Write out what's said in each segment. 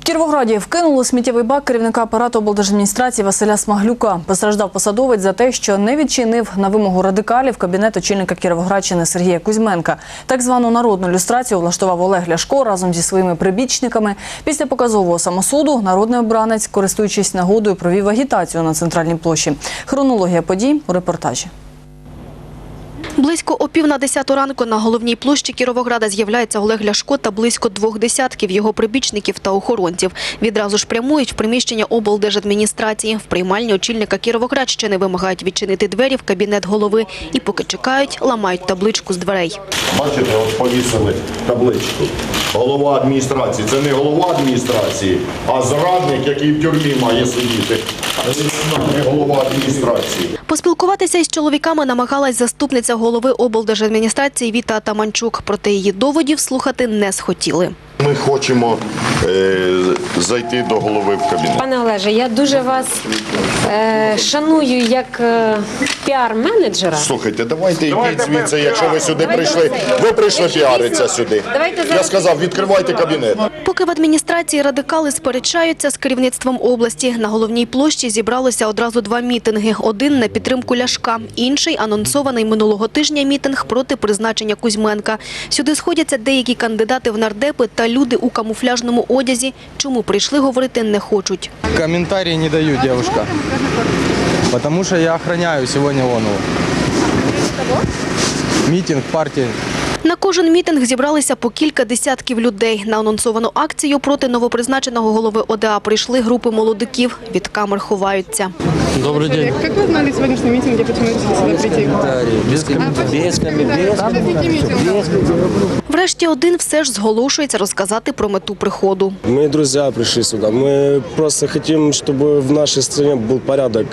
В Кіровограді вкинули сміттєвий бак керівника апарату облдержадміністрації Василя Смаглюка. Постраждав посадовець за те, що не відчинив на вимогу радикалів кабінет очільника Кіровоградщини Сергія Кузьменка. Так звану народну люстрацію влаштував Олег Ляшко разом зі своїми прибічниками. Після показового самосуду народний обранець, користуючись нагодою, провів агітацію на центральній площі. Хронологія подій у репортажі. Близько о пів на десяту ранку на головній площі Кіровограда з'являється Олег Ляшко та близько двох десятків його прибічників та охоронців. Відразу ж прямують в приміщення облдержадміністрації. В приймальні очільника Кіровоградщини вимагають відчинити двері в кабінет голови і поки чекають, ламають табличку з дверей. Бачите, от повісили табличку. Голова адміністрації. Це не голова адміністрації, а зрадник, який в тюрмі має сидіти. Не голова адміністрації. Поспілкуватися із чоловіками намагалась заступниця голови облдержадміністрації Віта Атаманчук. Проте її доводів слухати не схотіли. Ми хочемо е, зайти до голови в кабінет. Пане Олеже, я дуже вас е, шаную як е, піар-менеджера. Слухайте, давайте йдіть звідси, якщо ви сюди Давайте прийшли. Ви прийшли піаритися сюди. Давайте Я зараз- сказав, відкривайте кабінет. Поки в адміністрації радикали сперечаються з керівництвом області, на головній площі зібралося одразу два мітинги. Один на підтримку Ляшка, інший анонсований минулого тижня мітинг проти призначення Кузьменка. Сюди сходяться деякі кандидати в нардепи та люди у камуфляжному одязі. Чому прийшли говорити не хочуть. Комментарии не даю, девушка. Потому что я охраняю сегодня Лонову. Митинг партии. На кожен мітинг зібралися по кілька десятків людей. На анонсовану акцію проти новопризначеного голови ОДА прийшли групи молодиків. Від камер ховаються. Добрый день. Как вы знали сегодняшний митинг, где почему сюда прийти? Без комментариев. Без комментариев. Врешті один все ж зголошується розказати про мету приходу. Мы друзья пришли сюда. Мы просто хотим, чтобы в нашей стране был порядок,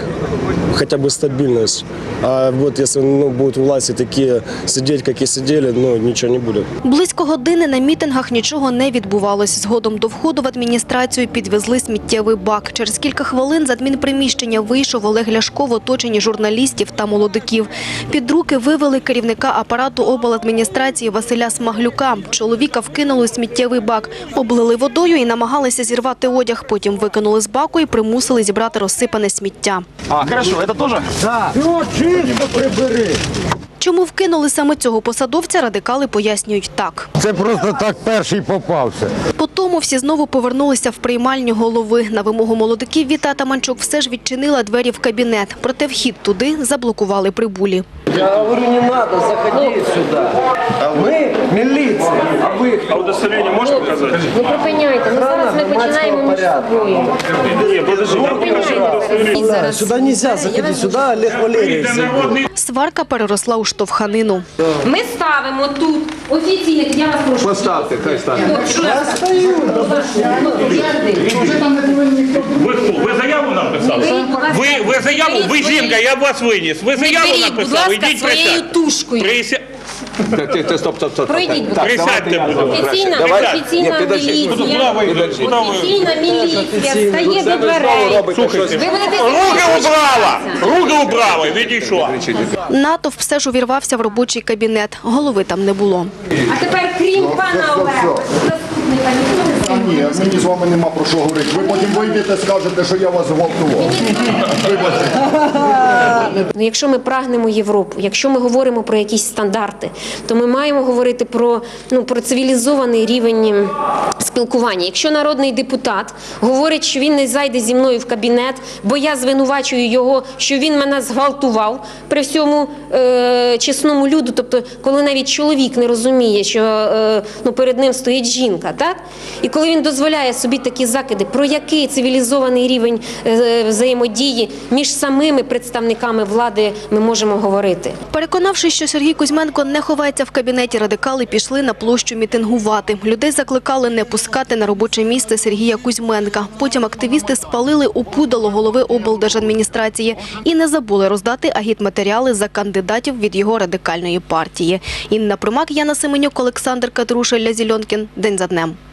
хотя бы стабильность. А вот если ну, будут власти такие сидеть, как и сидели, ну ничего не будет. Близько години на мітингах нічого не відбувалось. Згодом до входу в адміністрацію підвезли сміттєвий бак. Через кілька хвилин з адмінприміщення вийшов Олег Ляшко в оточенні журналістів та молодиків. Під руки вивели керівника апарату обладміністрації Василя Смаглюка. Чоловіка вкинули у сміттєвий бак, облили водою і намагалися зірвати одяг. Потім викинули з баку і примусили зібрати розсипане сміття. Чому вкинули саме цього посадовця, радикали пояснюють так. Це просто так перший попався. По тому всі знову повернулися в приймальню голови. На вимогу молодиків Віта Таманчук все ж відчинила двері в кабінет. Проте вхід туди заблокували прибулі. Я говорю, не надо заходить сюда. Мы милиция, а вы кто? Удостоверение можешь показать? Ви припиняйте, ми зараз не починаємо між собою. Нет, подожди, я покажу удостоверение. І зараз. Сюда нельзя заходить, сюда Олег Валерьевич. Народный Сварка переросла у штовханину. Ми ставимо тут офіційно, я вас прошу. Поставте, хай стане. Я стою. Ви хто? Ви заяву написали? Ви, ви заяву, ви жінка, я вас виніс. Ви заяву беріть, будь написали, ласка, своєю присядьте. тушкою. Прися... Стоп, стоп, стоп. Пройдіть, будь ласка. Присядьте, будь ласка. Офіційна, Давай. офіційна Ні, підожди. міліція. Куди ви? Куди ви? Офіційна міліція стає до дверей. Слухайте, Ви будете руки убрала! Руки убрала, відійшла. Натовп все ж увірвався в робочий кабінет. Голови там не було. А тепер, крім пана Олега, заступника, ніхто не Ні, мені з вами нема про що говорити. Ви потім вийдете, скажете, що я вас зґвалтував. Ну, якщо ми прагнемо Європу, якщо ми говоримо про якісь стандарти, то ми маємо говорити про, ну, про цивілізований рівень спілкування. Якщо народний депутат говорить, що він не зайде зі мною в кабінет, бо я звинувачую його, що він мене зґвалтував при всьому е, чесному люду, тобто коли навіть чоловік не розуміє, що е, ну, перед ним стоїть жінка, так? І коли він дозволяє собі такі закиди, про який цивілізований рівень е, взаємодії між самими представниками влади ми можемо говорити. Переконавшись, що Сергій Кузьменко не ховається в кабінеті, радикали пішли на площу мітингувати. Людей закликали не пускати на робоче місце Сергія Кузьменка. Потім активісти спалили опудало голови облдержадміністрації і не забули роздати агітматеріали за кандидатів від його радикальної партії. Інна Примак, Яна Семенюк, Олександр Катруша, Лязільонкін. День за днем.